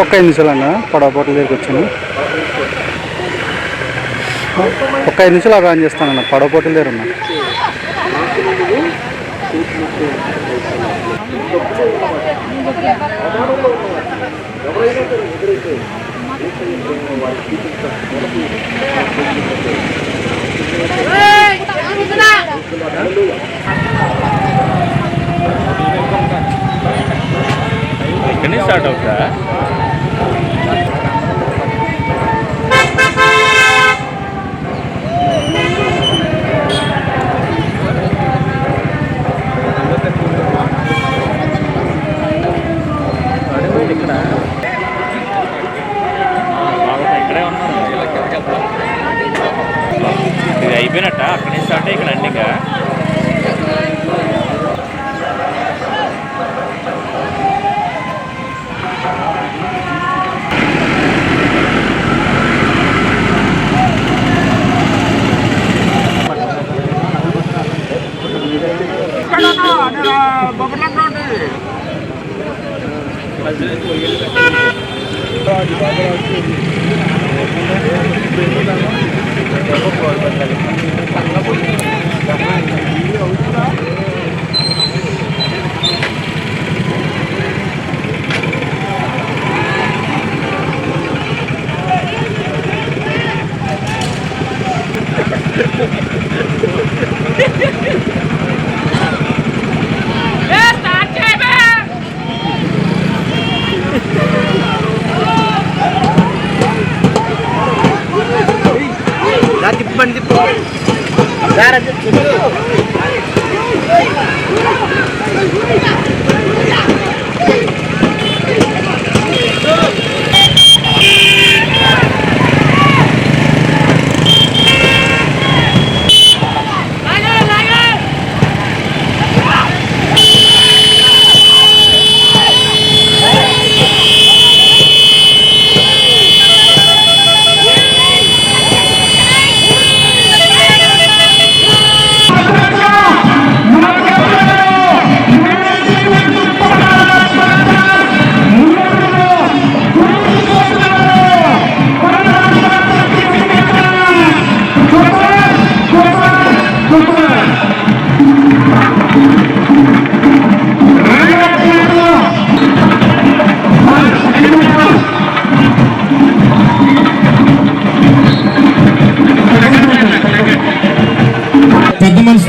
ఒక్క ఐదు నిమిషాలు అన్న పడవ పోట్ల దగ్గరికి వచ్చాను ఒక్క ఐదు నిమిషాలు అవి ఆన్ చేస్తానన్న పడవ దగ్గర ఉన్నా ఎవరైనా నుంచి స్టార్ట్ అవుతా ఇక్కడ ఇక్కడే ఉన్నాను ఇది అయిపోయినట్ట అక్కడి నుంచి స్టార్ట్ ఇక్కడ అండి ఇంకా Thank you. வேற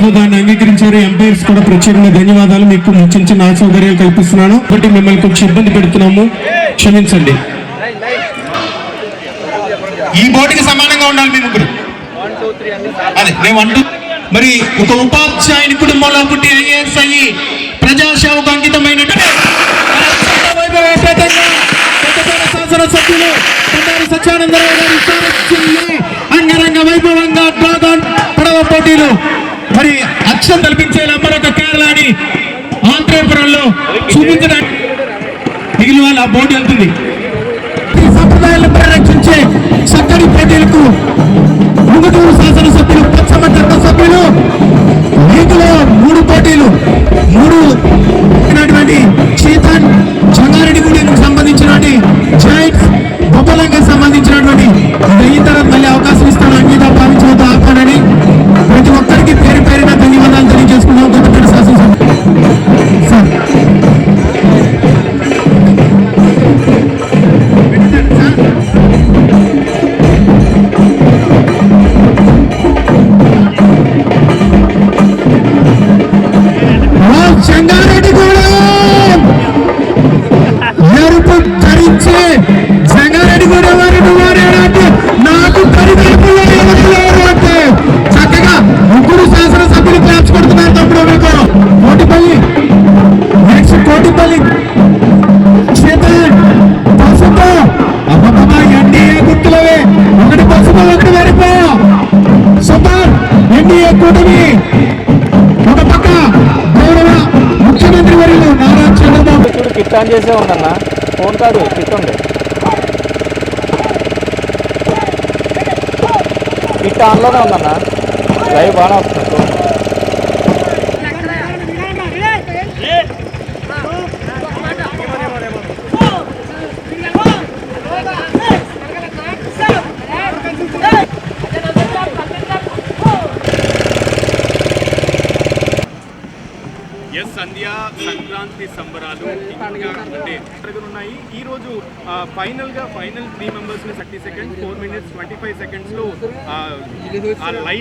లో దాన్ని అంగీకరించారు. ఎంపైర్స్ కూడా ప్రత్యేకంగా ధన్యవాదాలు. మీకు చిన్న చిన్న అసౌకర్యాలు కల్పిస్తున్నాను. కాబట్టి మిమ్మల్ని కొంచెం ఇబ్బంది పెడుతున్నాము. క్షమించండి. ఈ బోర్డుకి సమానంగా ఉండాలి మీ ముగ్గురు. అదే మేము అంటూ మరి ఒక ఉపాధ్యాయుని కుటుంబంలో పుట్టి ఐఏఎస్ అయ్యి ప్రజాసేవకు అంకితమైనటువంటి వైభవోపేతంగా శాసనసభ్యులు సత్యానందరావు గారి అంగరంగ వైభవంగా పడవ పోటీలు మరి అక్షం కల్పించేలా మరొక కేరళని ఆంధ్రపురంలో చూపించడానికి మిగిలిన వాళ్ళు ఆ బోర్డు వెళ్తుంది. సంప్రదాయాలను పరిరక్షించే చక్కని పోటీలకు ముందుటూరు శాసనసభ్యులు ఎరుపు ధరించి సంగారెడ్డి కూడా వారిని వారేనంటే నాకు పరిగెడుపుల్లో అంటే చక్కగా ముగ్గురు శాసనసభ్యులు క్లాప్స్ కొడుతున్నారు తప్పుడు మీకు. కోటిపల్లి నెక్స్ట్ కోటిపల్లి. చేతన్ పసుపు. అబ్బబ్బా ఎన్డీఏ గుర్తులవే. ఒకటి పసుపు ఒకటి సూపర్. ఎన్డీఏ కూటమి. స్విచ్ ఆన్ చేసే ఉందన్న. ఫోన్ కాదు కిట్ ఉంది. కిట్ ఆన్లోనే ఉందన్న. లైవ్ బాగానే వస్తుంది ఎస్ సంధ్య సంక్రాంతి సంబరాలు ఇంకా అంటే ఉన్నాయి. ఈ రోజు ఫైనల్గా final three members thirty seconds four minutes twenty five సెకండ్స్లో ఆ, ఆ లైన్